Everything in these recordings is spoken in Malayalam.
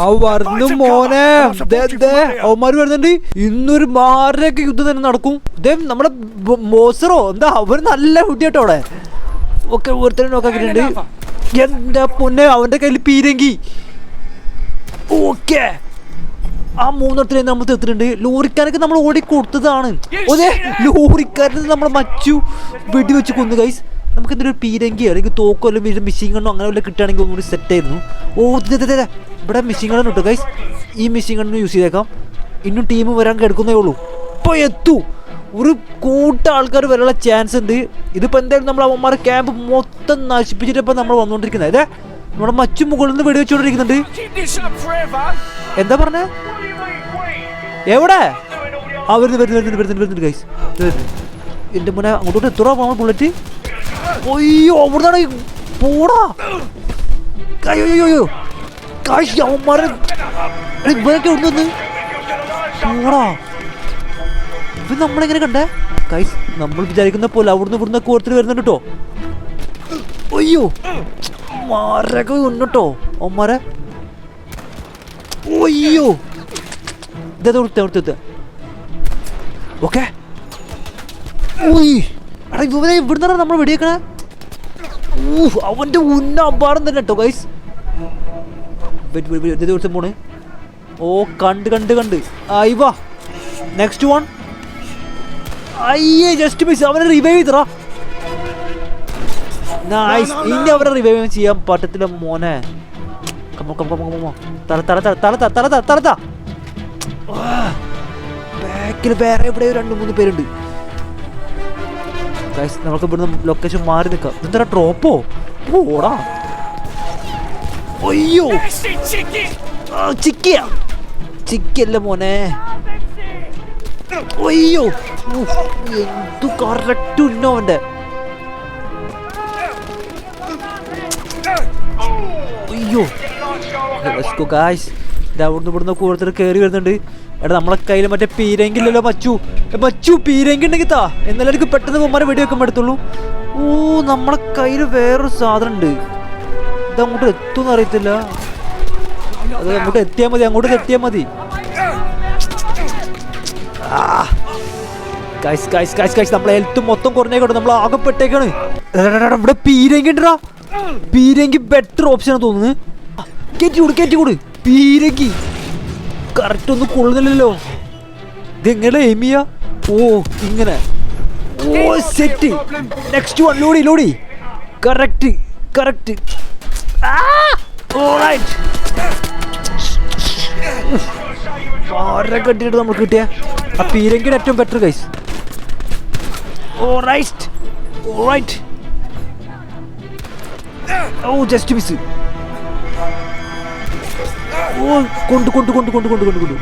ആ വരുന്നു മോനെ. അവന്മാര് വരുന്നുണ്ട്. ഇന്നൊരു മാരൊക്കെ യുദ്ധം തന്നെ നടക്കും. ഇദ്ദേഹം നമ്മളെ മോസറോ എന്താ അവർ നല്ല കുട്ടിയാട്ടോ അവിടെ. ഒക്കെ ഒരുത്തരം നോക്കാക്കിട്ടുണ്ട് എന്റെ പൊന്നെ അവന്റെ കയ്യിൽ പീരങ്കി. ഓക്കേ. ആ മൂന്നെണ്ണത്തിനെ നമ്മൾ തീർത്തിട്ടുണ്ട് ലോറിക്കാരൊക്കെ നമ്മൾ ഓടി കൊടുത്തതാണ്. അതെ ലോറിക്കാരന് നമ്മൾ മച്ചു. വെടിവെച്ച് കൊന്നു ഗൈസ് നമുക്ക് എന്തൊരു പീരങ്കിയോ അല്ലെങ്കിൽ തോക്കോ അല്ലെങ്കിൽ മിഷീൻ കണ്ണോ അങ്ങനെ വല്ല കിട്ടുകയാണെങ്കിൽ സെറ്റ് ആയിരുന്നു. ഓ. ഇവിടെ മിഷീൻ ഗണ്ണു കേട്ടോ ഗൈസ് ഈ മിഷീൻ കണ്ണിന് യൂസ് ചെയ്തേക്കാം. ഇന്നും ടീം വരാൻ കിടക്കുന്നേ ഉള്ളൂ. ഇപ്പൊ എത്തു? ഒരു കൂട്ട ആൾക്കാർ വരാനുള്ള ചാൻസ് ഉണ്ട്. ഇതിപ്പോ എന്തായാലും നമ്മൾ അവന്മാരുടെ ക്യാമ്പ് മൊത്തം നശിപ്പിച്ചിട്ട് നമ്മൾ വന്നുകൊണ്ടിരിക്കുന്നത് അതെ നമ്മുടെ മച്ചു മുകളിൽ നിന്ന് വെടിവെച്ചുകൊണ്ടിരിക്കുന്നുണ്ട്. എന്താ പറഞ്ഞേ? എവിടെ? ആ വരുന്നു വരുന്നു വരുന്നു വരുന്നു വരുന്നു ഗൈസ് എന്റെ മുന്നേ അങ്ങോട്ടോട്ട് എത്ര പോകാൻ ബുള്ളറ്റ് അയ്യോ അവിടുന്നാണ് പോടാ അയ്യോ കാശ് അവന്മാരെ ഇവരൊക്കെ എവിടെ നിന്ന് പോടാ ഇവൻ നമ്മളെങ്ങനെ കണ്ടേ? കൈസ് നമ്മൾ വിചാരിക്കുന്ന പോലെ അവിടുന്ന് ഇവിടുന്ന് ഒക്കെ വരുന്നുണ്ട് കേട്ടോ. അയ്യോ മാരൊക്കെ ഉണ്ടോ ഒമ്മാരെ അയ്യോ. ഇതെ കൊടുത്ത ഓക്കേ ഓക്കെ എടാ ഇവനെ ഇവിടുന്നാണ് നമ്മൾ വെടിയേക്കണേ ഊഹ് അവന്റെ ഉന്ന അമ്പാടം തന്നെ കേട്ടോ ഗൈസ് ദിവസം പോണേ? ഓ കണ്ട് കണ്ട് കണ്ട്. ഐ വാ. നെക്സ്റ്റ് വൺ അയ്യേ ജസ്റ്റ് മിസ് അവനെ റിവൈവ് ചെയ്തറാ നൈസ് ഇനി അവരെ റിവൈവ് ചെയ്യാൻ പറ്റത്തില്ല മോനെ. കമ്മോ കമ്മോ കമ്മോ തല തല തല തല തല തല തല തല. ബാക്കിൽ വേറെ ഇവിടെ രണ്ട് മൂന്ന് പേരുണ്ട്. ഗൈസ് നമുക്ക് ഇവിടുന്ന് ലൊക്കേഷൻ മാറി നിൽക്കാം ഇതെന്താ ഡ്രോപ്പോ ഓടാ അയ്യോ. ചിക്കിയാ. ചിക്കല്ല മോനെ. അയ്യോ. എന്തു കറക്റ്റ് ഉന്നോ അയ്യോ. ഗായ്സ് ഇത് അവിടുന്ന് ഇവിടുന്ന് കൂടുതൽ കയറി വരുന്നുണ്ട്. എടാ നമ്മളെ കയ്യിൽ മറ്റേ പീരെങ്കിലല്ലോ മച്ചു. ഏ, മച്ചു പീരെങ്കി ഉണ്ടെങ്കിൽ താ. എന്നാലും എനിക്ക് പെട്ടെന്ന് പോകുമ്പോൾ വെടി വെക്കാൻ എടുത്തുള്ളൂ ഓ നമ്മളെ കയ്യിൽ വേറൊരു സാധനം ഉണ്ട് ഇത് അങ്ങോട്ട് എത്തുമെന്ന് അറിയത്തില്ല. അത് അങ്ങോട്ട് എത്തിയാൽ മതി അങ്ങോട്ട് എത്തിയാൽ മതി. ഗൈസ് നമ്മളെ ഹെൽത്ത് മൊത്തം കുറഞ്ഞേക്കോട്ടെ നമ്മൾ ആകെപ്പെട്ടേക്കാണ്. ഇവിടെ പീരങ്കി ഉണ്ടടാ. പീരങ്കി ബെറ്റർ ഓപ്ഷൻ തോന്നുന്നു. കയറ്റി കൂട് കയറ്റി കൂട് പീരങ്കി. കറക്റ്റ് ഒന്നും കൊള്ളുന്നില്ലല്ലോ. ഇതെങ്ങനെ എമിയ ഓ ഇങ്ങനെ. ഓ സെറ്റ് നെക്സ്റ്റ് വൺ ലൂടി ലൂടി കറക്റ്റ് കറക്റ്റ് ആരെ കണ്ടിട്ട് നമുക്ക് കിട്ടിയ? ആ പീരങ്കിയുടെ ഏറ്റവും better guys alright alright ഓ ജസ്റ്റ് മിസ് ഓ കൊണ്ട് കൊണ്ട് കൊണ്ട് കൊണ്ട് കൊണ്ട് കൊണ്ട് കൊണ്ട്.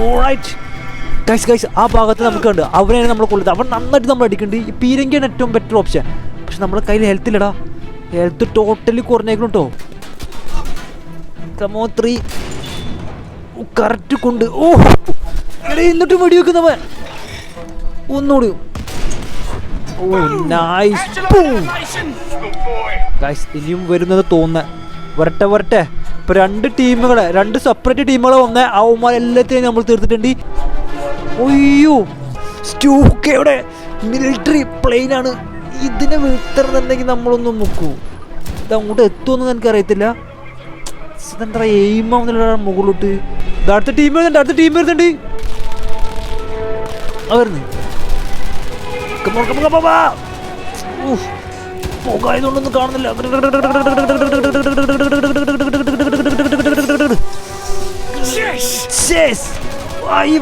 ഓറൈറ്റ് ഗൈസ് ഗൈസ് ആ ഭാഗത്ത് നമുക്ക് ഉണ്ട്. അവനെയാണ് നമ്മൾ കൊള്ളുന്നത് അവൻ നന്നായിട്ട് നമ്മൾ അടിക്കുന്നുണ്ട്. ഈ പീരങ്കിയാണ് ഏറ്റവും ബെറ്റർ ഓപ്ഷൻ പക്ഷെ നമ്മുടെ കയ്യിൽ ഹെൽത്ത് ഇല്ലടാ. ഹെൽത്ത് ടോട്ടലി കുറഞ്ഞേക്കണം കേട്ടോ കമോ ത്രീ കറക്റ്റ് കൊണ്ട്. ഓ എടേ എന്നിട്ട് വെടിവെക്കുന്നവൻ. ഒന്നുകൂടി. ഓ നൈസ്! ഗൈസ് ഇനിയും വരുന്നത് തോന്നുന്ന. വരട്ടെ വരട്ടെ. ഇപ്പൊ രണ്ട് ടീമുകളെ രണ്ട് സെപ്പറേറ്റ് ടീമുകളെ വന്ന അവന്മാരെല്ലാത്തിനെയും നമ്മൾ തീർത്തിട്ടുണ്ട്. ഒയ്യോ സ്റ്റൂക്കയുടെ മിലിറ്ററി പ്ലെയിൻ ആണ്. ഇതിനെ വീഴ്ത്തണമെന്നുണ്ടെങ്കിൽ നമ്മളൊന്നും മുക്കൂ ഇത് അങ്ങോട്ട് എത്തുമെന്ന് എനിക്കറിയത്തില്ല. ഇതെന്താ എയിമാവുന്നില്ല മുകളിലോട്ട്? ഇത് അടുത്ത ടീം വരുന്നുണ്ട് അടുത്ത ടീം വരുന്നുണ്ട്. അവരുന്ന് വരുന്നു. കാണുന്നില്ല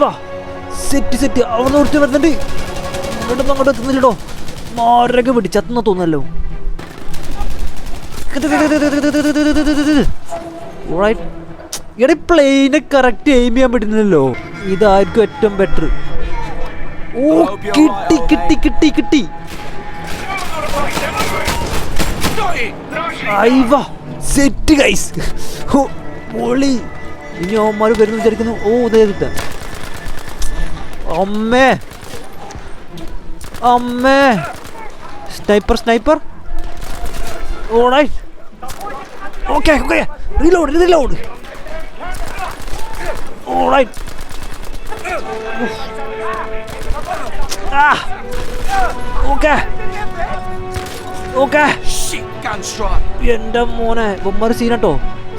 on, come സെറ്റ് സെറ്റ് അവിടെ നിർത്തി വരുന്നുണ്ട് ഇങ്ങോട്ടൊന്നും അങ്ങോട്ട് എത്തുന്നില്ലടോ മാരൊക്കെ പിടിച്ചെത്തുന്ന തോന്നല്ലോ ഇവിടെ പ്ലെയിന് കറക്റ്റ് എയിം ചെയ്യാൻ പറ്റുന്നില്ലല്ലോ ഇതായിരിക്കും ഏറ്റവും ബെറ്റർ ഓ കിട്ടി കിട്ടി കിട്ടി കിട്ടി സെറ്റ് ഗൈസ് ഓ പൊളി ഇനി അവന്മാർ വരുന്നു വിചാരിക്കുന്നു ഓ ഇതേ കിട്ടാ അമ്മേ. അമ്മേ. സ്നൈപ്പർ സ്നൈപ്പർ ഓണായി okay okay reload reload alright Ah! gun strike. എന്റെ മോനെ ബൊമ്മർ സീനട്ടോ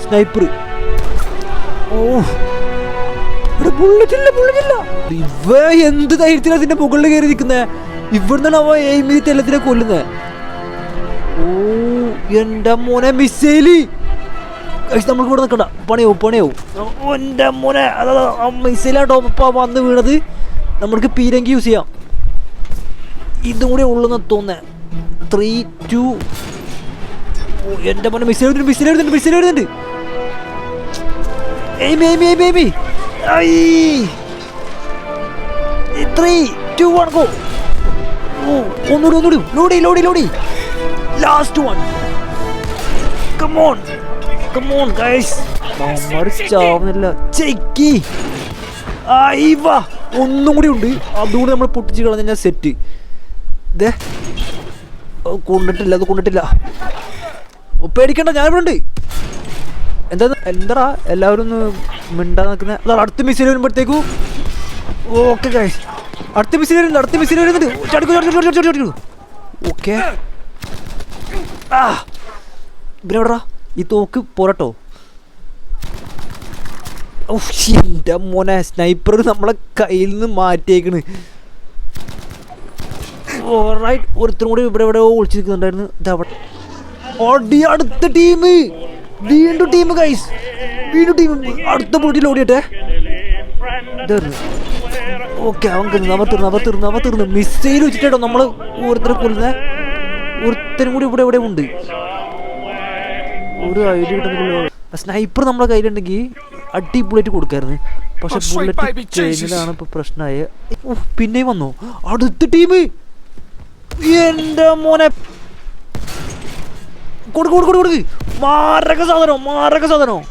സ്നൈപ്പർ ഓ ബുള്ളറ്റില്ല ബുള്ളറ്റ് ഇല്ല ഇവ എന്ത് ധൈര്യത്തിലാണ് അതിന്റെ മുകളിൽ കയറി നിൽക്കുന്നത് ഇവിടുന്നാണ് അവ എയിം ചെയ്തിട്ട് എല്ലാത്തിനെ കൊല്ലുന്നേ. ഓ എന്റെ മോനെ മിസൈൽ നമ്മൾ ഇവിടെ നിൽക്കണ്ട. പണിയോ പണിയോ എന്റെ മോനെ അതാ മിസൈലാട്ടോ ഇപ്പൊ വന്ന് വീണത്. നമ്മൾക്ക് പീരങ്കി യൂസ് ചെയ്യാം. ഇതും കൂടെ ഉള്ളെന്ന് തോന്നേ ത്രീ ടു എന്റെ മോനെ മിസൈൽ മിസൈൽ മിസ് എഴുതുന്നുണ്ട് മിസൈൽ എഴുതുന്നുണ്ട് എയ്മി എയ്മി എയ്മി എയ്മി ത്രീ ടു വൺ ഗോ ഓ ഒന്നുകൂടി ലോഡി ലോഡി ലോഡി last one come on come on guys ചാവുന്നില്ല. ചെക്കി ആയിവ. ഒന്നും കൂടി ഉണ്ട്. അതുകൊണ്ട് നമ്മൾ പൊട്ടിച്ച് കളഞ്ഞ സെറ്റ് ഓ, കൊണ്ടിട്ടില്ല അത് കൊണ്ടിട്ടില്ല. പേടിക്കണ്ട ഞാൻ ഇവിടെ ഉണ്ട്. എന്താ എന്താ എല്ലാവരും ഒന്ന് മിണ്ടാ നിൽക്കുന്ന. അടുത്ത മിസ്സിൽ വരുമ്പോഴത്തേക്കു. ഓക്കെ ഗൈസ് അടുത്ത മിസ്സിൽ വരുന്നുണ്ട് അടുത്ത മിസ്സിൽ വരുന്നുണ്ട്. ഓക്കെ ആ. ഈ തോക്ക് പോരട്ടോ. എന്റെ മോനെ സ്നൈപ്പർ നമ്മളെ കയ്യിൽ നിന്ന് മാറ്റിയേക്കണ്. ഓൾറൈറ്റ് ഒരുത്തരും കൂടി ഇവിടെ ഇവിടെ ഒളിച്ചു നിൽക്കുന്നുണ്ടായിരുന്നു ഇതവിടെ ഓടി അടുത്ത ടീം വീണ്ടും ടീം ഗൈസ് വീണ്ടും ടീം അടുത്ത ബോട്ടിൽ ഓടിയട്ടെ. ഓക്കെ അവൻ തീർന്നു അവൻ തീർന്നു മിസ്സൈൽ വെച്ചിട്ടോ നമ്മൾ ഓരോരുത്തരെ കൊല്ലുന്ന. ഒരുത്തരും കൂടി ഇവിടെ ഇവിടെ ഉണ്ട്. ഒരു ഐഡിയ കിട്ടുന്നില്ലല്ലോ. സ്നൈപ്പർ നമ്മളെ കയ്യിലുണ്ടെങ്കിൽ അടി ബുള്ളറ്റ് കൊടുക്കായിരുന്നു. പക്ഷെ ബുള്ളറ്റ് baby Jesus. കഴിഞ്ഞതാണ് ഇപ്പൊ പ്രശ്നമായ. പിന്നെയും വന്നു. അടുത്ത ടീം എന്റെ മോനെ. കൊടുക്ക് കൊടുക്ക് കൊടുക്ക് മാറക മാരക മാറക സാധനം.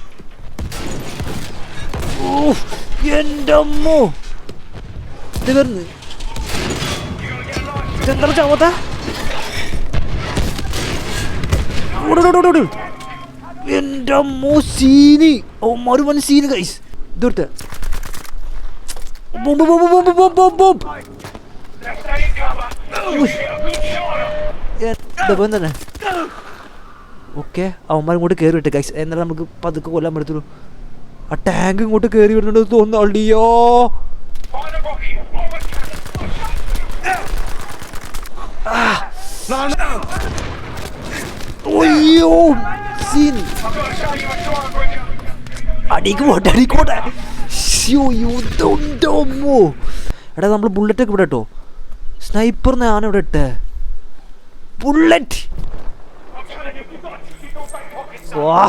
എന്റെ അമ്മോ. ഇതെന്താണ് ചാവത്ത? എന്റെ അമ്മോ സീനി. ഓ മറുപൻ സീന് കൈസ് ഇതെടുത്ത് ഡബൻ തന്നെ ഓക്കെ അവന്മാർ ഇങ്ങോട്ട് കയറി വിട്ടെ ഗൈസ് എന്നാലും നമുക്ക് പതുക്കെ കൊല്ലാൻ പറ്റത്തുള്ളൂ. ആ ടാങ്ക് ഇങ്ങോട്ട് കയറി a drive bridge. അടിക്ക് പോട്ടെ അടിക്ക് പോട്ടെ. എടാ നമ്മൾ ബുള്ളറ്റ് ഇവിടെ കേട്ടോ സ്നൈപ്പർ ഞാനിവിടെ ഇട്ടെ. ബുള്ളറ്റ് വാ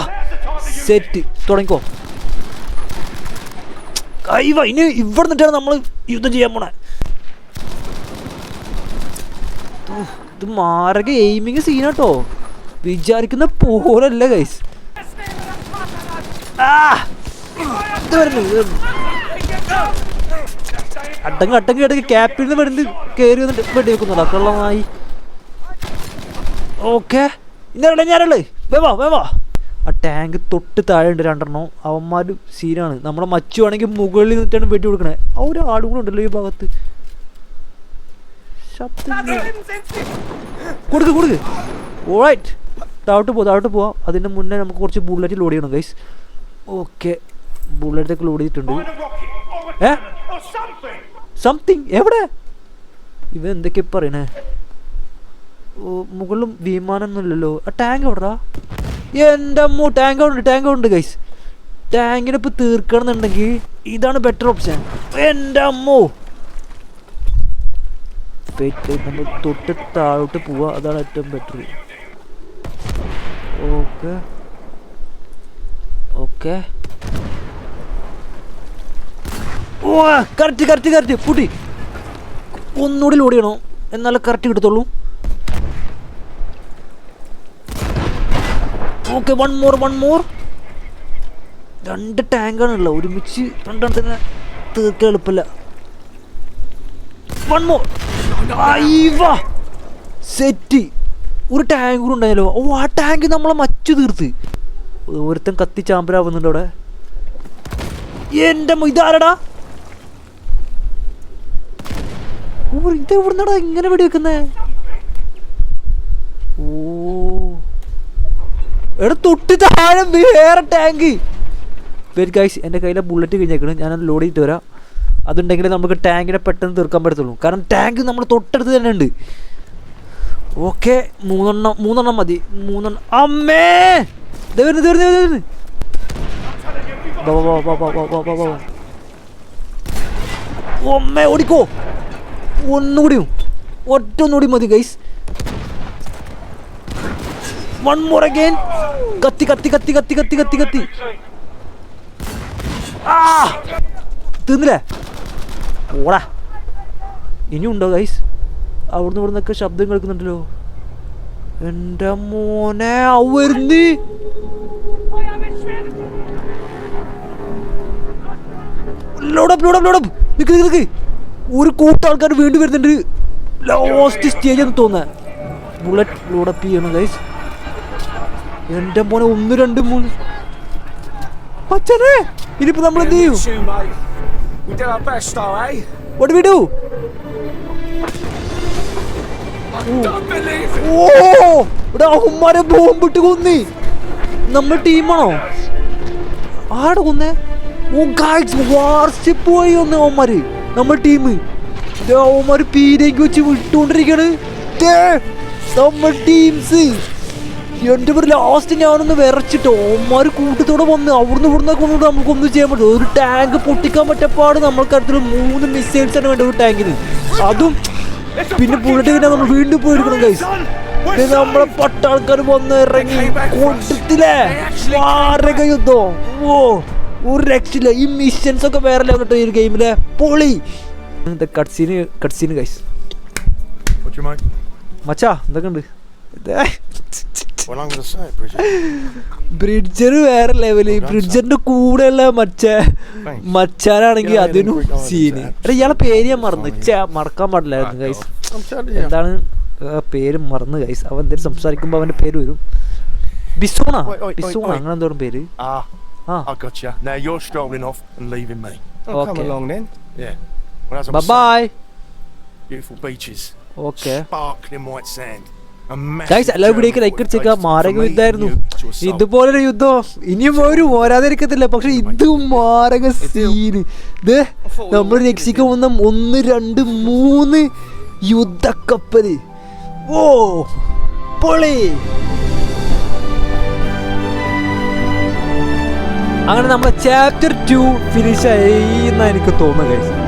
സെറ്റ് തുടങ്ങിക്കോ. കൈവ ഇനി ഇവിടെ നിന്നിട്ടാണ് നമ്മൾ യുദ്ധം ചെയ്യാൻ പോണേ. ഇത് മാരക എയിമിങ് സീനാട്ടോ വിചാരിക്കുന്ന പോലല്ല ഗൈസ്. അട്ടങ്ങ് അട്ടങ്ങ് ഇടയ്ക്ക് ക്യാപ്റ്റിൽ നിന്ന് വരുന്നത് കയറി വന്നിട്ട് വെടി വെക്കുന്നുണ്ടോ. കള്ളമായി ഓക്കെ ഇന്നലെ ഞാനല്ലേ വേവാ വേവാ ആ ടാങ്ക് തൊട്ട് താഴെ ഉണ്ട് രണ്ടെണ്ണം അവന്മാർ സീനാണ് നമ്മുടെ മച്ചു ആണെങ്കിൽ മുകളിൽ നിന്നിട്ടാണ് വെട്ടി കൊടുക്കണേ. ആ ഒരു ആട് കൂടെ ഉണ്ടല്ലോ ഈ ഭാഗത്ത്. കൊടുക്ക് കൊടുക്ക്. ഓറൈറ്റ് താഴോട്ട് പോവാം താഴോട്ട് പോവാം. അതിന്റെ മുന്നേ നമുക്ക് കുറച്ച് ബുള്ളറ്റ് ലോഡ് ചെയ്യണം ഗൈസ് ഓക്കെ ബുള്ളറ്റൊക്കെ ലോഡ് ചെയ്തിട്ടുണ്ട്. ഏ. സംതിങ് എവിടെ? ഇവ എന്തൊക്കെ പറയണേ? മുകളിലും വിമാനമൊന്നുമില്ലല്ലോ ആ ടാങ്ക് എവിടാ എന്റെ അമ്മ ടാങ്ക് ഉണ്ട് ടാങ്ക് ഉണ്ട് ഗൈസ് ടാങ്കിനെ ഇപ്പോൾ തീർക്കണമെന്നുണ്ടെങ്കിൽ ഇതാണ് ബെറ്റർ ഓപ്ഷൻ എന്റെ അമ്മോ. നമ്മൾ തൊട്ട് താഴോട്ട് പോവുക അതാണ് ഏറ്റവും ബെറ്റർ ഓക്കെ ഓക്കെ ഓ കറക്റ്റ് കറക്റ്റ് കറക്റ്റ് പൂട്ടി. ഒന്നുകൂടി ലോഡ് ചെയ്യണോ? എന്നാലേ കറക്റ്റ് കിട്ടത്തുള്ളൂ. Okay one more one more രണ്ട് ടാങ്കാണുള്ളത് ഒരുമിച്ച് രണ്ടെണ്ണത്തിന് തീർക്കാൻ എളുപ്പമില്ല വൺ മോർ സെറ്റ് ഒരു ടാങ്ക് കൂടെ ഉണ്ടായാലോ? ഓ ആ ടാങ്ക് നമ്മളെ മച്ചു തീർത്ത്. ഒരുത്തൻ കത്തി ചാമ്പലാവുന്നുണ്ട് അവിടെ. എന്റെ ഇതാരടാ? ഇത് എവിടുന്നാടാ ഇങ്ങനെ വെടിവെക്കുന്നേ? ഓ. എടാ തൊട്ട് താഴെ വേറെ ടാങ്ക് വെരി ഗൈസ് എന്റെ കയ്യിലെ ബുള്ളറ്റ് കഴിഞ്ഞേക്കണം. ഞാനത് ലോഡ് ചെയ്തിട്ട് വരാം. അതുണ്ടെങ്കിൽ നമുക്ക് ടാങ്കിനെ പെട്ടെന്ന് തീർക്കാൻ പറ്റത്തുള്ളൂ. കാരണം ടാങ്ക് നമ്മൾ തൊട്ടടുത്ത് തന്നെ ഉണ്ട്. ഓക്കെ മൂന്നെണ്ണം മൂന്നെണ്ണം മതി. മൂന്നെണ്ണം. അമ്മേ! ഇതവരുന്ന് തീർന്ന് തീർന്ന് ഒമ്മേ ഓടിക്കോ. ഒന്നുകൂടിയും ഒറ്റ ഒന്നുകൂടി മതി ഗൈസ് വൺ മോർ അഗൈൻ കത്തി കത്തി കത്തി കത്തി കത്തി കത്തി കത്തി ആ തിന്നില്ലേ? ഓടാ ഇനിയും ഉണ്ടോ ഗൈസ് അവിടുന്ന് ഇവിടുന്നൊക്കെ ശബ്ദം കേൾക്കുന്നുണ്ടല്ലോ. എന്റെ മോനെ അവരുന്ന് വരുന്ന്. ലോഡപ്പ് ലോഡപ്പ് ലോഡപ്പ് നിക്ക് നിക്ക് ഒരു കൂട്ടം ആൾക്കാർ വീണ്ടും വരുന്നുണ്ട്. ലാസ്റ്റ് സ്റ്റേജ് എന്ന് തോന്നുന്നത് ബുള്ളറ്റ് ലോഡപ്പ് ചെയ്യണം ഗൈസ് എന്റെ മോനെ ഒന്ന് രണ്ട് മൂന്ന്. അച്ഛനെ ഇനിയിപ്പോ നമ്മൾ എന്ത് ചെയ്യും? What do we do? I don't believe it. ഓ ഇവിടെ അവന്മാരെ ബോംബിട്ട് കൊന്നി. നമ്മൾ ടീമാണോ? ആടെ കൊന്നേ? ഓ ഗായ്സ് വാർഷിപ്പ് പോയി ഒന്ന് അവന്മാര്. നമ്മൾ ടീം അവന്മാര് പീരേക്ക് വെച്ച് വിട്ടുകൊണ്ടിരിക്കാണ്. നമ്മൾ ടീംസ് എന്റെ പേര് ലാസ്റ്റ് ഞാനൊന്ന് വിറച്ചിട്ടോ അവന്മാര് കൂട്ടത്തോടെ വന്ന് അവിടുന്ന് ഇവിടുന്ന് കൊണ്ടിട്ട് നമുക്കൊന്നും ചെയ്യാൻ പറ്റും ഒരു ടാങ്ക് പൊട്ടിക്കാൻ പറ്റപ്പാട് നമ്മൾക്ക് അടുത്തൊരു മൂന്ന് മിസൈൽസ് ആണ് വേണ്ട ഒരു ടാങ്കിന് അതും പിന്നെ ബുള്ളറ്റ് പിന്നെ നമ്മൾ വീണ്ടും പോയിരിക്കണം കൈസ് ഇത് നമ്മളെ പട്ടാൾക്കാർ വന്ന് ഇറങ്ങി. കൊടുത്തില്ലേ മാരക യുദ്ധം. ഓ ഒരു രക്ഷയില്ല. ഈ മിഷൻസ് ഒക്കെ വേറെ ലെവൽ കേട്ടോ ഈ ഗെയിമിലെ പൊളി. കട്സീന് കട്സീന് കൈസ്? മച്ചാ എന്തൊക്കെ ഉണ്ട് Well, ബ്രിഡ്ജർ വേറെ ലെവൽ ബ്രിഡ്ജറിന്റെ കൂടെ ഉള്ള മച്ച മച്ചാരാണെങ്കിൽ അതിനും സീന് എടാ ഇയാളെ പേര് ഞാൻ മറന്നു. മറക്കാൻ പാടില്ലായിരുന്നു ഗൈസ് എന്താണ് പേര് മറന്ന് ഗൈസ് അവൻ എന്തേലും സംസാരിക്കുമ്പോ അവന്റെ പേര് വരും. ബിസോണ. ബിസോണ അങ്ങനെ എന്തോരം പേര്? Bye bye. Beautiful beaches. Okay. Sparkling white sand. A massive guys എല്ലാ വീഡിയോക്ക് German ലൈക്ക് അടിച്ചേക്ക. മാരക യുദ്ധമായിരുന്നു. ഇതുപോലൊരു യുദ്ധം. ഇനിയും ഒരു പോരാതിരിക്കത്തില്ല പക്ഷെ ഇത് മാരക സീന് ഇത് നമ്മൾ രക്ഷിക്കാൻ വന്ന ഒന്ന് രണ്ട് മൂന്ന് യുദ്ധക്കപ്പൽ. ഓ പൊളി. അങ്ങനെ നമ്മുടെ ചാപ്റ്റർ ടു ഫിനിഷ് ആയി എന്നാണ് എനിക്ക് തോന്നുന്നത്